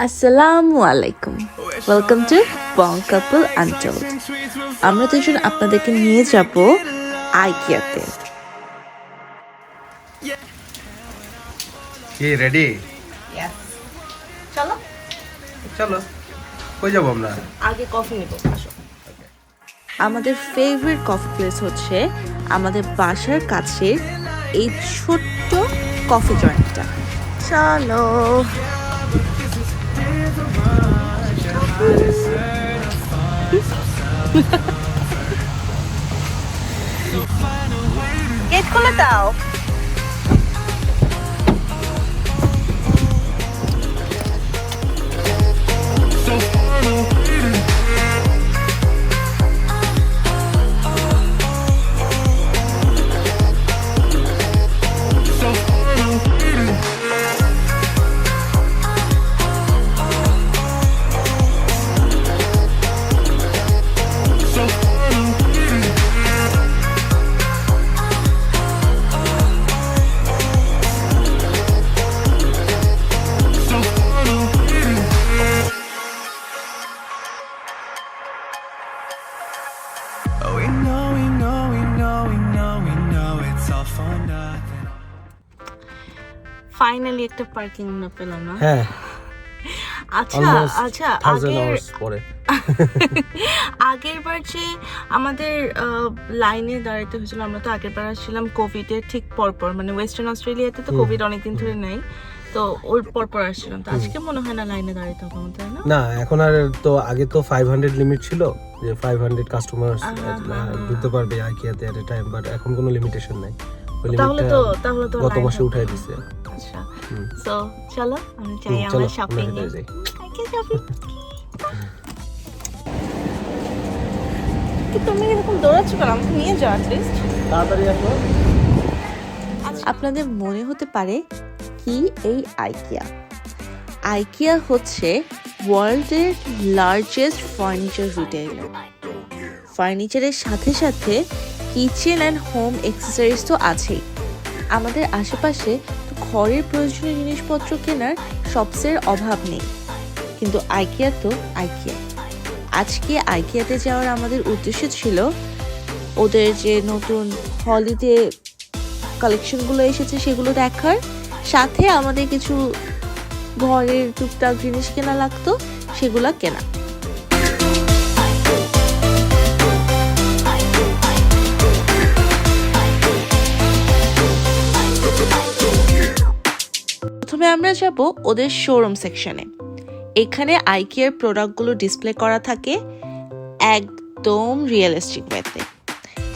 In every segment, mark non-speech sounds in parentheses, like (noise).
আসসালামু আলাইকুম welcome to Bong couple untold আমরা দুজন আপনাদেরকে নিয়ে যাব আইকিয়াতে। কি রেডি চলো। চলো। কই যাব আমরা? আগে কফি নেব আসো। আমাদের ফেভারিট কফি প্লেস হচ্ছে আমাদের বাসার কাছে এই ছোট্ট কফি জয়েন্টটা চলো। গেট খুলে দাও ফাইনালি একটা পার্কিং না পেলাম না? হ্যাঁ। আচ্ছা আচ্ছা আগের পরে। (laughs) আগের বার যে আমাদের লাইনে দাঁড়াতে হয়েছিল আমরা তো আগের বার আসছিলাম কোভিডের ঠিক পরপর মানে ওয়েস্টার্ন অস্ট্রেলিয়াতে তো কোভিড অনেকদিন ধরে নাই তো ওর পরপর আসছিলাম। তো আজকে মনে হয় না লাইনে দাঁড়াতে হবে আমাদের না? না এখন আর তো আগে তো লিমিট ছিল যে কাস্টমার ঢুকতে পারবে আইকিয়াতে এট টাইম বাট এখন কোনো লিমিটেশন নাই। তাহলে তো তাহলে তো গত line মাসে উঠাই না। আচ্ছা। সো চলো আমি চাই আমরা আমরা শপিং হেঁটে যাই। আইকে শপিং কি তুমি এরকম দৌড়াচ্ছ কেন? আমাকে নিয়ে যাও অ্যাটলিস্ট তাড়াতাড়ি আসো। আপনাদের মনে হতে পারে কি এই আইকিয়া আইকিয়া হচ্ছে ওয়ার্ল্ডের লার্জেস্ট ফার্নিচার রিটেইলার ফার্নিচারের সাথে সাথে কিচেন অ্যান্ড হোম অ্যাক্সেসরিজ তো আছেই। আমাদের আশেপাশে ঘরের প্রয়োজনীয় জিনিসপত্র কেনার শপসের অভাব নেই। কিন্তু আইকিয়া তো আইকিয়া। আজকে আইকিয়াতে যাওয়ার আমাদের উদ্দেশ্য ছিল ওদের যে নতুন হলিডে কালেকশনগুলো এসেছে সেগুলো দেখার। সাথে আমাদের কিছু ঘরের টুকটাক জিনিস কেনা লাগতো, সেগুলো কেনা। আমরা যাব ওদের শোরুম সেকশনে এখানে আইকিয়ার প্রোডাক্টগুলো ডিসপ্লে করা থাকে একদম রিয়েলিস্টিক ওয়েতে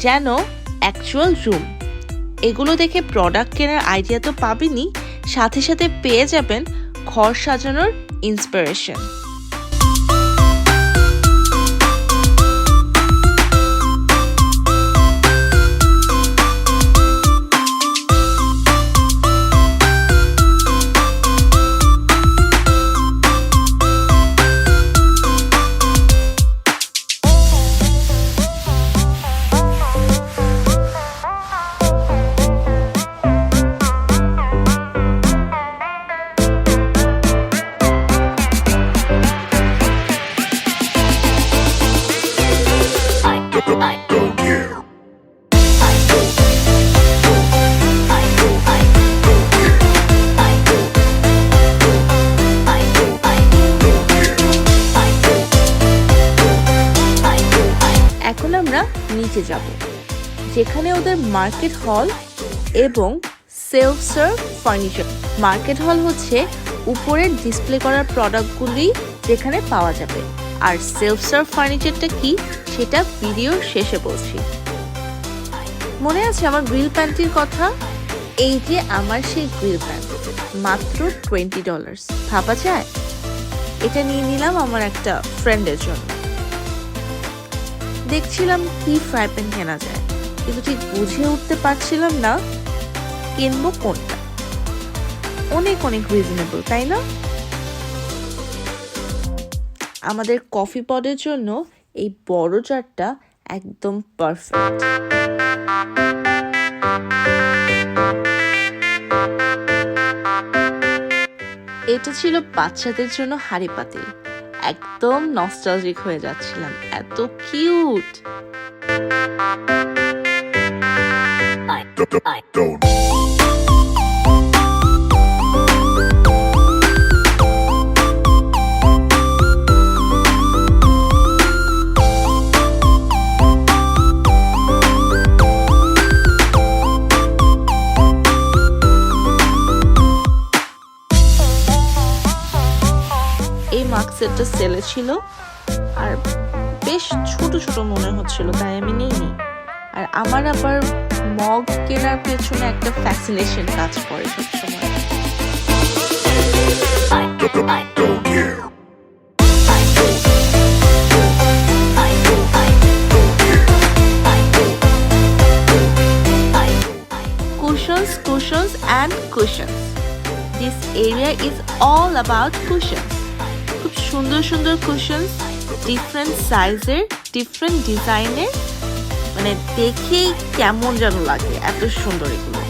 যেন অ্যাকচুয়াল রুম এগুলো দেখে প্রোডাক্ট কেনার আইডিয়া তো পাবেনি, সাথে সাথে পেয়ে যাবেন ঘর সাজানোর ইন্সপিরেশন নিচে যাব, যেখানে ওদের মার্কেট হল এবং সেলফ সার্ভ ফার্নিচার মার্কেট হল হচ্ছে উপরের ডিসপ্লে করার প্রোডাক্টগুলি যেখানে পাওয়া যাবে। আর সেলফ সার্ভ ফার্নিচারটা কি? সেটা ভিডিওর শেষে বলছি। মনে আছে আমার গ্রিল প্যান্টির কথা? এই যে আমার সেই গ্রিল প্যান্ট মাত্র টোয়েন্টি ডলার্স ভাবা যায়? এটা নিয়ে নিলাম আমার একটা ফ্রেন্ডের জন্য। দেখছিলাম কি ফ্রাই প্যান কেনা যায়। কিন্তু ঠিক বুঝে উঠতে পারছিলাম না কিনবো কোনটা। অনেক অনেক রিজনেবল তাই না? আমাদের কফি পডের জন্য এই বড় জারটা একদম পারফেক্ট এটা ছিল বাচ্চাদের জন্য হাড়ি পাতিল একদম নস্টালজিক হয়ে যাচ্ছিলাম। এত কিউট সেটটা সেলে ছিল। আর বেশ ছোট ছোট মনে হচ্ছিল, তাই আমি নিইনি। আর আমার আবার মগ কেনার পেছনে একটা ফ্যাসিনেশন কাজ করে cushions cushions and cushions. This area is all about cushions. সুন্দর সুন্দর কুশনস ডিফারেন্ট সাইজের ডিফারেন্ট ডিজাইনের মানে দেখেই কেমন যেন লাগে, এত সুন্দর এগুলো।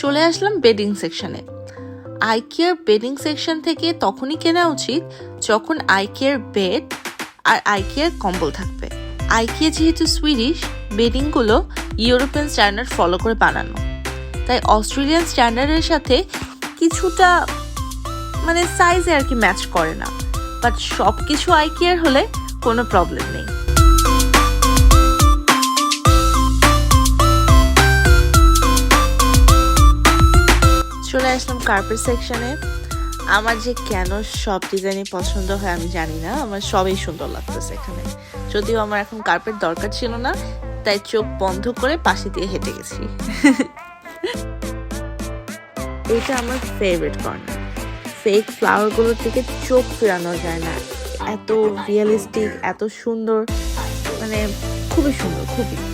চলে আসলাম বেডিং সেকশনে আইকেয়ার বেডিং সেকশন থেকে তখনই কেনা উচিত যখন আইকেয়ার বেড আর আইকেয়ার কম্বল থাকবে। আইকিয়া যেহেতু সুইডিশ বেডিংগুলো ইউরোপিয়ান স্ট্যান্ডার্ড ফলো করে বানানো। তাই অস্ট্রেলিয়ান স্ট্যান্ডার্ডের সাথে কিছুটা মানে সাইজে আর কি ম্যাচ করে না। বাট সব কিছু আইকিয়ার হলে কোনো প্রবলেম নেই। চলে আসলাম কার্পেট সেকশনে আমার যে কেন সব ডিজাইনই পছন্দ হয় আমি জানি না, আমার সবই সুন্দর লাগতেছে এখানে। যদিও আমার এখন কার্পেট দরকার ছিল না, তাই চোখ বন্ধ করে পাশে দিয়ে হেঁটে গেছি। (laughs) এটা আমার ফেভারিট কর্নার ফেক ফ্লাওয়ারগুলোর দিকে চোখ ফেরানো যায় না। এত রিয়েলিস্টিক এত সুন্দর মানে খুবই সুন্দর, খুবই।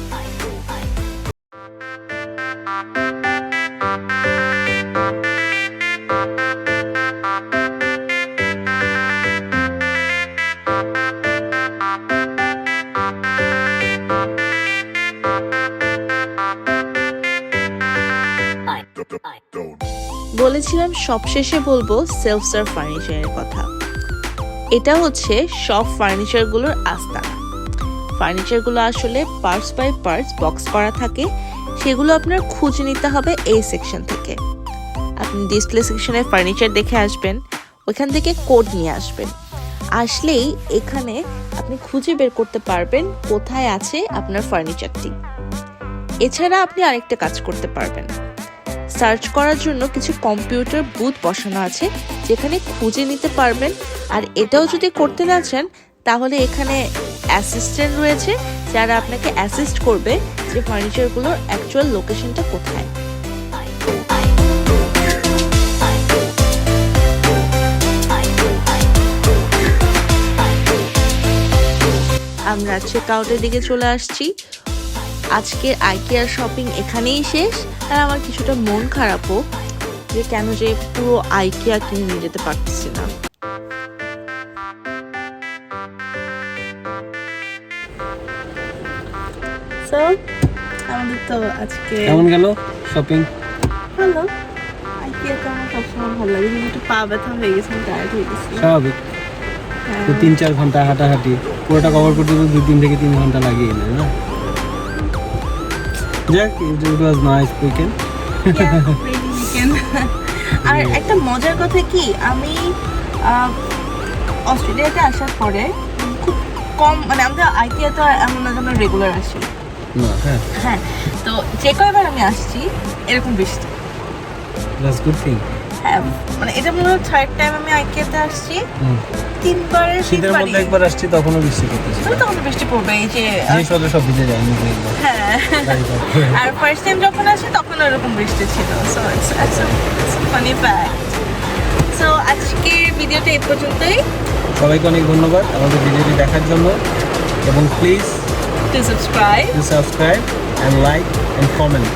বলেছিলাম, সবশেষে বলব সেলফ সার্ভ ফার্নিচারের কথা। এটা হচ্ছে সব ফার্নিচারগুলোর আস্তানা। ফার্নিচারগুলো আসলে পার্টস বাই পার্টস বক্স করা থাকে, সেগুলো আপনার খুঁজে নিতে হবে এই সেকশন থেকে। আপনি ডিসপ্লে সেকশনের ফার্নিচার দেখে আসবেন, ওইখান থেকে কোড নিয়ে আসবেন। আসলেই এখানে আপনি খুঁজে বের করতে পারবেন কোথায় আছে আপনার ফার্নিচারটি এছাড়া আপনি আরেকটা কাজ করতে পারবেন। সার্চ করার জন্য কিছু কম্পিউটার বুথ বসানো আছে, যেখানে খুঁজে নিতে পারবেন। আর এটাও যদি করতে না চান, তাহলে এখানে অ্যাসিস্ট্যান্ট রয়েছে, যারা আপনাকে অ্যাসিস্ট করবে যে ফার্নিচারগুলোর অ্যাকচুয়াল লোকেশনটা কোথায়। আমরা চেক আউটের দিকে চলে আসছি। আজকের আইকিয়ার শপিং এখানেই শেষ। আর আমার কিছুটা মন খারাপও যে কেন যে পুরো আইকিয়া কিনে নিয়ে যেতে পারতেছি না। সো আমাদের তো আজকে কেমন গেল শপিং? ভালো। আইকিয়া তো আমার সবসময় ভালো লাগে কিন্তু একটু পা ব্যথা হয়ে গেছে আমি টায়ার্ড হয়ে গেছি। স্বাভাবিক। হ্যাঁ। তো তিন চার ঘণ্টা হাঁটাহাঁটি পুরোটা কভার করতে দুই তিন থেকে তিন ঘণ্টা লাগিয়ে নেয় না? যাক ইট ওয়াজ নাইস উইকেন্ড. আর একটা মজার কথা কি? আমি অস্ট্রেলিয়াতে আসার পরে খুব কম মানে আমরা আইটিআই তো এমন না যে রেগুলার আসি। হ্যাঁ। হ্যাঁ তো যে কয়বার আমি আসছি এরকম বৃষ্টি। দ্যাটস গুড থিং হ্যাঁ মানে এটা মনে হয় থার্ড টাইম আমি আইকিয়াতে আসছি। শীতের মধ্যে একবার আসছি তখনও বৃষ্টি তাহলে তখন বৃষ্টি পড়বে এই যে সব ভিজে যায়। হ্যাঁ। আর ফার্স্ট টাইম যখন আসি তখন ওরকম বৃষ্টি ছিল। So it's funny fact so আজকের ভিডিওটা এই পর্যন্তই। সবাইকে অনেক ধন্যবাদ আমাদের ভিডিওটি দেখার জন্য। এবং প্লিজ লাইক অ্যান্ড কমেন্ট